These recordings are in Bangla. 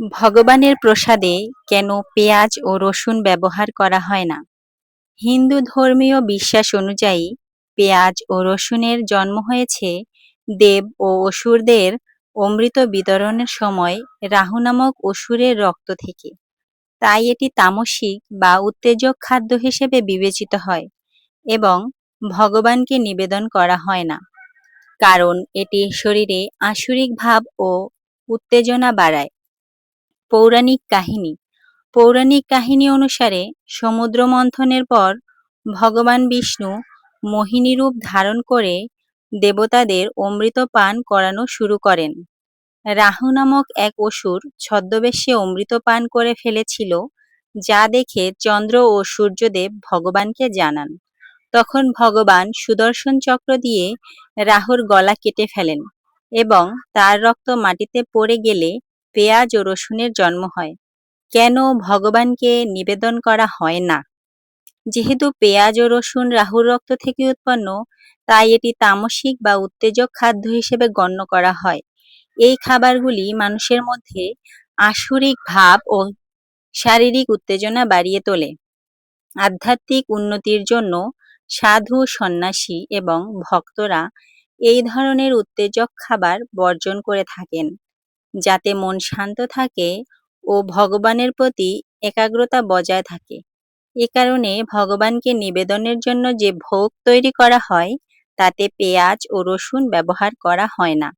ভগবানের প্রসাদে কেন পেঁয়াজ ও রসুন ব্যবহার করা হয় না? হিন্দু ধর্মীয় বিশ্বাস অনুযায়ী পেঁয়াজ ও রসুনের জন্ম হয়েছে দেব ও অসুরদের অমৃত বিতরণের সময় রাহু নামক অসুরের রক্ত থেকে। তাই এটি তামসিক বা উত্তেজক খাদ্য হিসেবে বিবেচিত হয় এবং ভগবানকে নিবেদন করা হয় না। কারণ এটি শরীরে আসুরিক ভাব ও উত্তেজনা বাড়ায়। পৌরাণিক কাহিনী। পৌরাণিক কাহিনী অনুসারে সমুদ্র মন্থনের পর ভগবান বিষ্ণু মোহিনী রূপ ধারণ করে দেবতাদের অমৃত পান করানো শুরু করেন। রাহু নামক এক অসুর ছদ্মবেশে অমৃত পান করে ফেলেছিল, যা দেখে চন্দ্র ও সূর্যদেব ভগবানকে জানান। তখন ভগবান সুদর্শন চক্র দিয়ে রাহুর গলা কেটে ফেলেন এবং তার রক্ত মাটিতে পড়ে গেলে পেঁয়াজ ও রসুনের জন্ম হয়। কেন ভগবানকে নিবেদন করা হয় না? যেহেতু পেঁয়াজ ও রসুন রাহুর রক্ত থেকে উৎপন্ন, তাই এটি তামসিক বা উত্তেজক খাদ্য হিসেবে গণ্য করা হয়। এই খাবারগুলি মানুষের মধ্যে আসুরিক ভাব ও শারীরিক উত্তেজনা বাড়িয়ে তোলে। আধ্যাত্মিক উন্নতির জন্য সাধু, সন্ন্যাসী এবং ভক্তরা এই ধরনের উত্তেজক খাবার বর্জন করে থাকেন। যাতে মন শান্ত থাকে ও ভগবানের প্রতি একাগ্রতা বজায় থাকে। এ কারণে ভগবানকে নিবেদনের জন্য যে ভোগ তৈরি করা হয়, তাতে পেঁয়াজ ও রসুন ব্যবহার করা হয় না,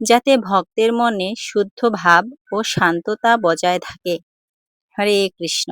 যাতে ভক্তের মনে শুদ্ধ ভাব ও শান্ততা বজায় থাকে। হরে কৃষ্ণ।